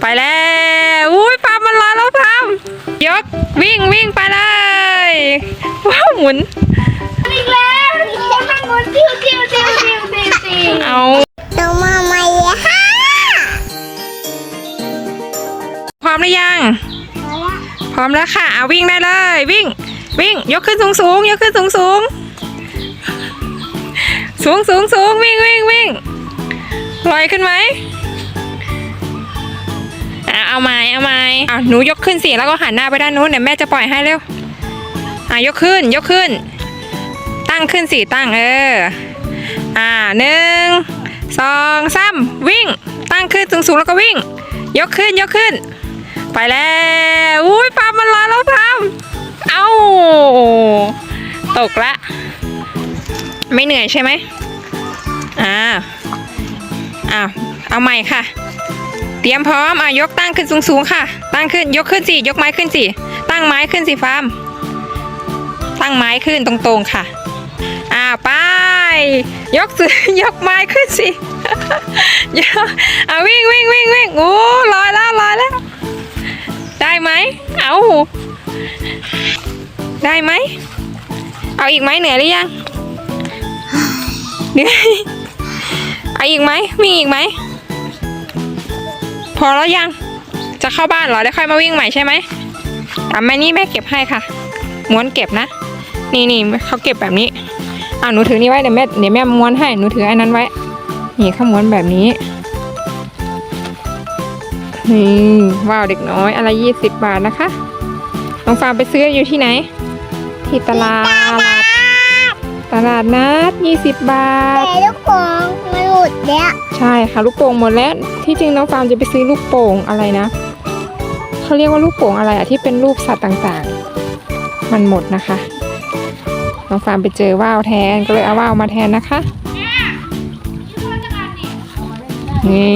ไปแล้วอุ้ยปามมันลอยแล้วพามยกวิ่งวิ่งไปเลยว้าวหมุนอีกแล้วมันหมุนติ้วติ้วติ้วติ้วติ้วติ้วเอาน้องมาใหม่เยค่ะพร้อมหรือยัง พร้อมแล้วค่ะเอาวิ่งได้เลย วิ่ง วิ่งยกขึ้นสูงสูงยกขึ้นสูงสูงสูงสูงสูงวิ่งวิ่งวิ่งลอยขึ้นไหม อะเอาไม้เอาไม้อะหนูยกขึ้นสิแล้วก็หันหน้าไปด้านนู้นเดี๋ยวแม่จะปล่อยให้เร็วอะยกขึ้นยกขึ้น ตั้งขึ้นสิตั้งเอออ่าหนึ่งสองสามวิ่ง ตั้งขึ้นสูงสูงแล้วก็วิ่ง ยกขึ้นยกขึ้น ไปแล้วอุ้ยปามันลอยแล้วพามเอ้าตกละ ไม่เหนื่อยใช่ไหมอ่าอ้าวเอาใหม่ค่ะ เตรียมพร้อมอะยกตั้งขึ้นสูงๆค่ะ ตั้งขึ้นยกขึ้นสิยกไม้ขึ้นสิตั้งไม้ขึ้นสิฟาร์มตั้งไม้ขึ้นตรงๆค่ะอ่าไปยกสิยกไม้ขึ้นสิยกอะวิ่งวิ่งวิ่งวิ่งโอ้ลอยแล้วลอยแล้วได้ไหมเอาได้ไหมเอาอีกไหมเหนื่อยหรือยังเหนื่อยเอาอีกไหมวิ่งอีกไหม พอแล้วยัง จะเข้าบ้านเหรอได้ค่อยมาวิ่งใหม่ใช่ไหมอะแม่นี่แม่เก็บให้ค่ะ ม้วนเก็บนะ นี่นี่เขาเก็บแบบนี้อะหนูถือนี่ไว้เดี๋ยวแม่เดี๋ยวแม่ม้วนให้หนูถืออันนั้นไว้ นี่เขาม้วนแบบนี้นี่ว้าวเด็กน้อยอะไรยี่สิบบาทนะคะน้องฟาร์มไปซื้ออยู่ที่ไหน ที่ตลาด ตลาดนัดยี่สิบบาทแต่ลูกของมันหลุดแล้ว ใช่ค่ะลูกโป่งหมดแล้วที่จริงน้องฟาร์มจะไปซื้อลูกโป่งอะไรนะเขาเรียกว่าลูกโป่งอะไรอะที่เป็นรูปสัตว์ต่างๆ มันหมดนะคะ น้องฟาร์มไปเจอว่าวแทนก็เลยเอาว่าวมาแทนนะคะนี่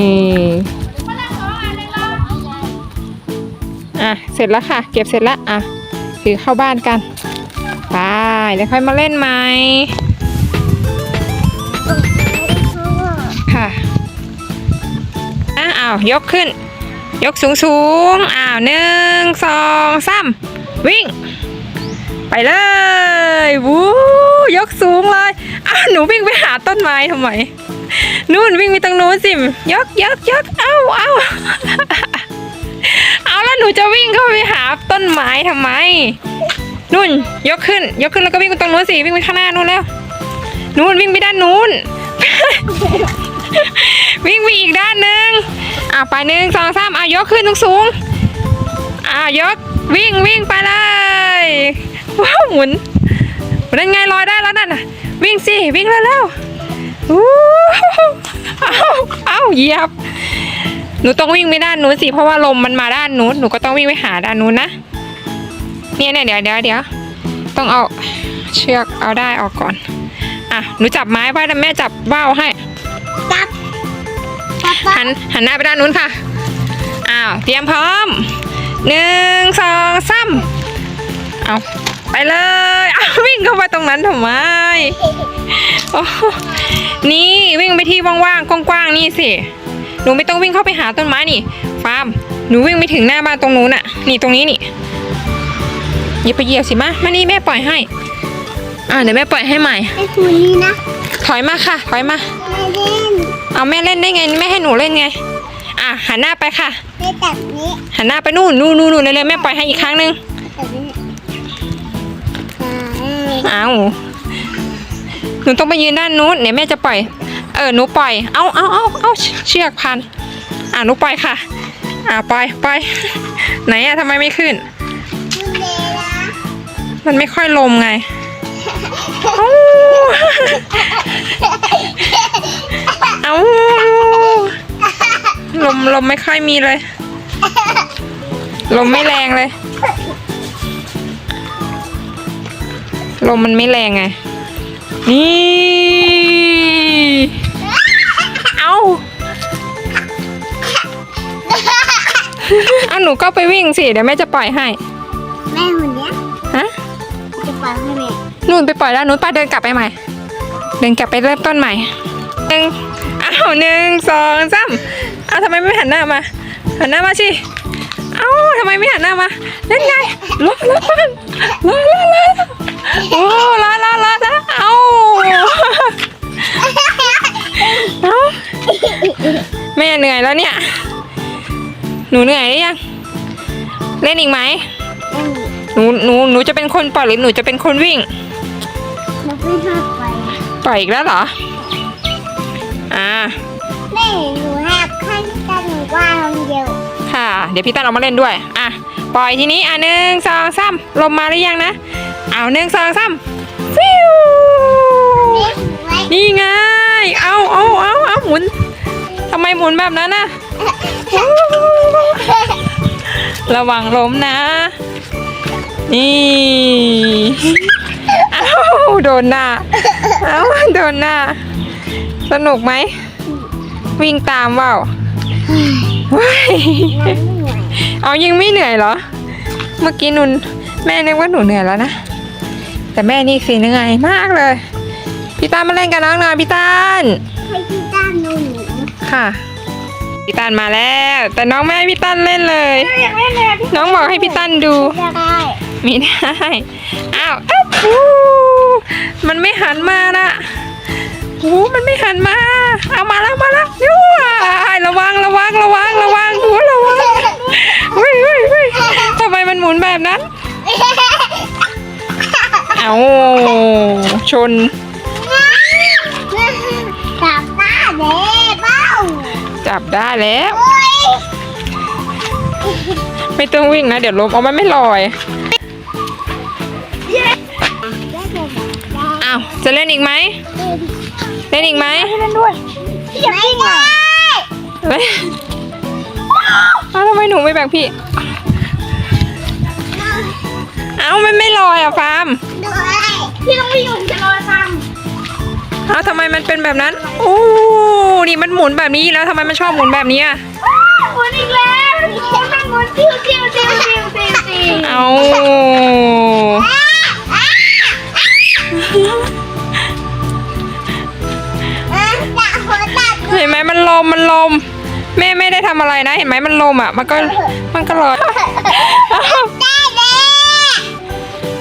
อะเสร็จแล้วค่ะ เก็บเสร็จแล้วอะถือเข้าบ้านกันไปเดี๋ยวค่อยมาเล่นใหม อ้าวยกขึ้น ยกสูงสูงอ้าวหนึ่งสองสามวิ่ง ไปเลยวู้ยกสูงเลยอ้าวหนูวิ่งไปหาต้นไม้ทำไมนู่นวิ่งไปตรงนู้นสิยกยกยกเอ้าเอ้าเอาแล้วหนูจะวิ่งเข้าไปหาต้นไม้ทำไมนู่นยกขึ้น ยกขึ้นแล้วก็วิ่งไปตรงนู้นสิวิ่งไปข้างหน้านู่นแล้วนู่นวิ่งไปด้านนู้นวิ่งไปอีกด้านหนึ่ง อะไปหนึ่งสองสามอะยกขึ้นสูงสูงๆอะยกวิ่งวิ่งไปเลยว้าวหมุนเป็นไงลอยได้แล้วนั่นน่ะ วิ่งสิวิ่งเร็วๆอู้เอาเอาเหยียบ หนูต้องวิ่งไปด้านนู้นสิเพราะว่าลมมันมาด้านนู้นหนูก็ต้องวิ่งไปหาด้านนู้นนะเนี่ยเนี่ยเดี๋ยวเดี๋ยวเดี๋ยวต้องเอาเชือกเอาได้ออกก่อน อะหนูจับไม้ไว้แล้วแม่จับว่าวให้ จับ หันหันหน้าไปด้านนู้นค่ะ อ้าว เตรียมพร้อมหนึ่งสองสามเอาไปเลยเอาวิ่งเข้าไปตรงนั้นทำไมโอ้โหนี่วิ่งไปที่ว่างๆกว้างๆนี่สิ หนูไม่ต้องวิ่งเข้าไปหาต้นไม้นี่ ฟาร์ม หนูวิ่งไปถึงหน้าบ้านตรงนู้นน่ะ นี่ตรงนี้นี่อย่าไปเหยียบสิมามานี่แม่ปล่อยให้ อ่าเดี๋ยวแม่ปล่อยให้ใหม่ไอ้คุณนี่นะ ถอยมาค่ะ ถอยมาไม่เล่นเอา แม่เล่นได้ไงแม่ให้หนูเล่นไง อะหันหน้าไปค่ะ ไม่จับนี้หันหน้าไปนู่นนู่นนู่นนู่นเลยๆแม่ปล่อยให้อีกครั้งหนึ่งจับนี้อ่าอ้าวหนูต้องไปยืนด้านนู้นเดี๋ยวแม่จะปล่อย เออหนูปล่อย เอาเอาเอาเอาเชือกพัน อะหนูปล่อยค่ะ อะปล่อยปล่อยไหนอะทำไมไม่ขึ้นคุณเลนะมันไม่ค่อยลมไงเอ้าเอาลมลมไม่ค่อยมีเลย ลมไม่แรงเลย ลมมันไม่แรงไง นี่ เอาเอาหนูก็ไปวิ่งสิ เดี๋ยวแม่จะปล่อยให้ แม่คนเนี้ยฮะ จะปล่อยให้แม่นู่นไปปล่อยแล้วนู่นป้าเดินกลับไปใหม่ เดินกลับไปเริ่มต้นใหม่หนึ่งอ้าวหนึ่งสองสามอ้าวทำไมไม่หันหน้ามา หันหน้ามาสิเอ้าทำไมไม่หันหน้ามาเล่นไงลาลาลาลาลาลาโอ้ลาลาลาลาเอ้าเอ้าแม่เหนื่อยแล้วเนี่ย หนูเหนื่อยหรือยัง เล่นอีกไหมหนูหนูหนูจะเป็นคนปล่อยหรือหนูจะเป็นคนวิ่งมันไม่ชอบไปปล่อยอีกแล้วเหรอ อ่าแม่หนูให้ขั้นกันหนูว่าลงเดียวค่ะ เดี๋ยวพี่ตั้นเอามาเล่นด้วย อะ ปล่อยทีนี้ อะหนึ่งสองสามลมมาหรือยังนะ เอาหนึ่งสองสามฟิวเล็กไว้นี่ไง เอาเอาเอาเอาหมุนทำไมหมุนแบบนั้นน่ะระวังล้มนะ นี่เอ้าโดนหน้าเอ้าโดนหน้า สนุกไหม วิ่งตามเปล่าว้ายเอายังไม่เหนื่อยเหรอ เมื่อกี้นุนแม่นึกว่าหนูเหนื่อยแล้วนะ แต่แม่นี่สิเหนื่อยมากเลย พี่ตานมาเล่นกับน้องหน่อยพี่ตานให้พี่ต้านหนูหนูค่ะพี่ตานมาแล้ว แต่น้องไม่ให้พี่ตันเล่นเลยอยากเล่นเลยพี่น้องบอกให้พี่ตันดูอยากได้ไม่ได้อ้าวอ๊ะอู้มันไม่หันมานะ โอ้มันไม่หันมา เอามาแล้วมาแล้วยูอ้ายระวังระวังระวังระวังหูระวังเฮ้ยเฮ้ยเฮ้ยทำไมมันหมุนแบบนั้น เอาชนจับตาเด้เบ้าจับได้แล้วโอ้ยไม่ต้องวิ่งนะ เดี๋ยวล้มเอามันไม่ลอยอ้าวจะเล่นอีกไหม เล่นอีกไหมเล่นด้วยไม่ได้เฮ้ยอ้าวทำไมหนูไม่แบ่งพี่ เอ้ามันไม่ลอยอะฟาร์มด้วยพี่ต้องไม่ยุ่งจะรอฟังเอ้าทำไมมันเป็นแบบนั้นโอ้นี่มันหมุนแบบนี้แล้วทำไมมันชอบหมุนแบบนี้อะหมุนอีกแล้วมันหมุนติ้วติ้วติ้วติ้วติ้วติ้วเอาำอะไรนะ เห็นไหมมันลมอะ มันก็มันก็ลอยอ้าว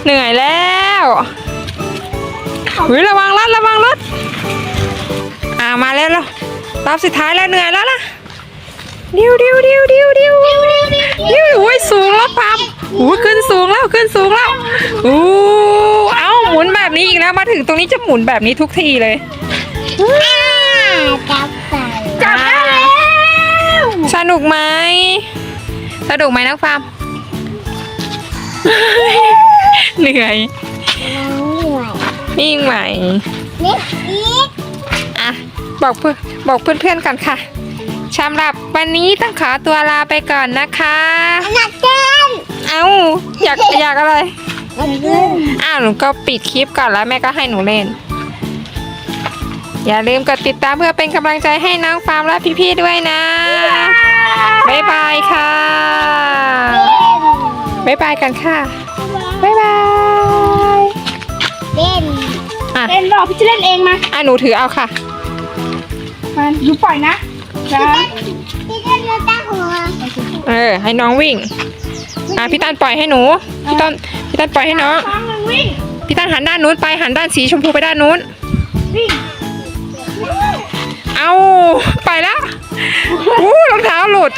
เหนื่อยแล้วหุยระวังรถระวังรถอ่ามาแล้วแล้วรอบสุดท้ายแล้วเหนื่อยแล้วล่ะดิวดิวดิวดิวดิวดิวโอ้ยสูงแล้วปั๊มโอ้ยขึ้นสูงแล้วขึ้นสูงแล้วอู้เอ้าหมุนแบบนี้อีกแล้วมาถึงตรงนี้จะหมุนแบบนี้ทุกทีเลยจับใส่จับได้แล้วส นุกไหมสนุกไหมนักฟาร์มเหนื่อยเหนื่อยวิ่งใหม่เล็กอีกอะบอกเพื่อนบอกเพื่อนๆกันค่ะสำหรับวันนี้ต้องขอตัวลาไปก่อนนะคะหนักเกินเอ้าอยากอยากอะไรหนักเกินอ้าวหนูก็ปิดคลิปก่อนแล้วแม่ก็ให้หนูเล่น อย่าลืมกดติดตามเพื่อเป็นกำลังใจให้น้องฟาร์มและพี่ๆด้วยนะ บ๊ายบายค่ะ บ๊ายบายกันค่ะ บ๊ายบาย เล่นอะ เล่นรอบพี่จะเล่นเองมาอะหนูถือเอาค่ะ มาหนูปล่อยนะนะพี่เล่นเล่นตั้งหัวเออ ให้น้องวิ่ง อะพี่ตันปล่อยให้หนู พี่ตันพี่ตันปล่อยให้น้องสองหนึ่งวิ่งพี่ตันหันด้านนู้นไปหันด้านสีชมพูไปด้านนู้น วิ่ง เอาไปแล้ว อู้รองเท้าหลุด